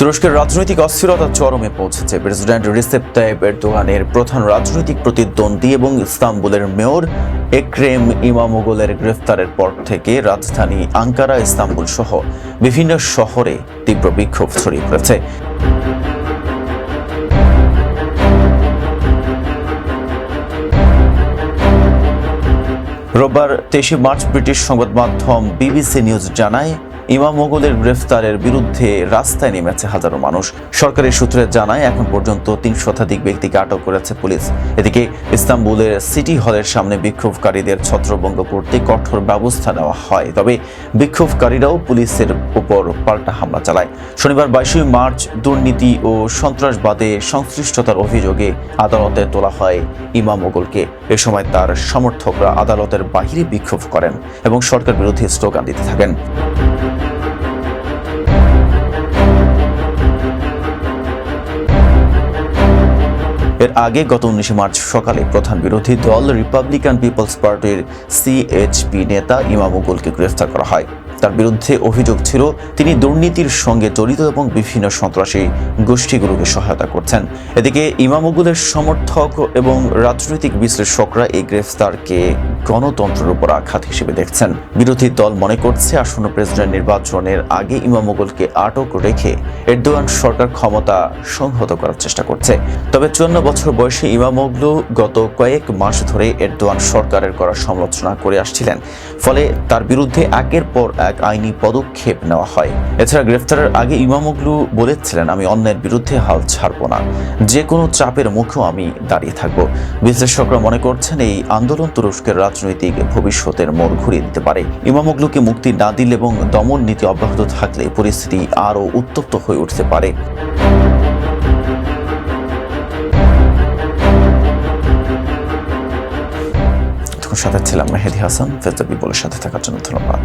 তুরস্কের রাজনৈতিক অস্থিরতা চরমে পৌঁছেছে। প্রেসিডেন্ট রিসেপ তাইপ এরদোগানের প্রধান রাজনৈতিক প্রতিদ্বন্দ্বী এবং ইস্তাম্বুলের মেয়র একরেম ইমামোগলের গ্রেফতারের পর থেকে রাজধানী আঙ্কারা, ইস্তাম্বুল সহ বিভিন্ন শহরে তীব্র বিক্ষোভ ছড়িয়ে পড়েছে। রোববার তেইশে মার্চ ব্রিটিশ সংবাদ মাধ্যম বিবিসি নিউজ জানায় ইমাম মোগলের গ্রেফতারের বিরুদ্ধে রাস্তায় নেমেছে হাজারো মানুষ। সরকারি সূত্রে জানায়, এখন পর্যন্ত তিন শতাধিক ব্যক্তিকে আটক করেছে পুলিশ। এদিকে ইস্তাম্বুলের সিটি হলের সামনে বিক্ষোভকারীদের ছত্রভঙ্গ করতে কঠোর ব্যবস্থা নেওয়া হয়। তবে বিক্ষোভকারীরাও পুলিশের উপর পাল্টা হামলা চালায়। শনিবার বাইশে মার্চ দুর্নীতি ও সন্ত্রাসবাদে সংশ্লিষ্টতার অভিযোগে আদালতে তোলা হয় ইমাম মোগলকে এ সময় তার সমর্থকরা আদালতের বাহিরে বিক্ষোভ করেন এবং সরকার বিরোধী স্লোগান দিতে থাকেন। এর আগে গত উনিশে মার্চ সকালে প্রধান বিরোধী দল রিপাবলিকান পিপলস পার্টির সিএইচপি নেতা ইমামুগুলকে গ্রেফতার করা হয়। তার বিরুদ্ধে অভিযোগ ছিল, তিনি দুর্নীতির সঙ্গে জড়িত এবং বিভিন্ন সন্ত্রাসী গোষ্ঠীগুলোকে সহায়তা করছেন। এদিকে ইমামগুলের সমর্থক এবং রাজনৈতিক বিশ্লেষকরা এই গ্রেফতারকে গণতন্ত্রের উপর আঘাত হিসেবে দেখছেন। বিরোধী দল মনে করছে, আসন্ন প্রেসিডেন্ট নির্বাচনের আগে ইমামুগুলকে আটক রেখে এরদোয়ান সরকার ক্ষমতা সংহত করার চেষ্টা করছে। তবে চুয়ান্ন বছর বয়সী ইমামোগলু গত কয়েক মাস ধরে এরদোয়ান সরকারের করা সমালোচনা করে আসছিলেন। ফলে তার বিরুদ্ধে একের পর এক আইনি পদক্ষেপ নেওয়া হয়। এছাড়া গ্রেফতারের আগে ইমামোগলু বলেছিলেন, আমি অন্যের বিরুদ্ধে হাল ছাড়ব না। যে কোনো চাপের মুখেও আমি দাঁড়িয়ে থাকব। বিশ্লেষকরা মনে করছেন, এই আন্দোলন তুরস্কের রাজনৈতিক ভবিষ্যতের মোড় ঘুরিয়ে দিতে পারে। ইমামোগলুকে মুক্তি না দিলে এবং দমন নীতি অব্যাহত থাকলে পরিস্থিতি আরও উত্তপ্ত হয়ে উঠতে পারে। সাথে ছিলাম মেহেদি হাসান ফেজর বিপুলের সাথে থাকার জন্য ধন্যবাদ।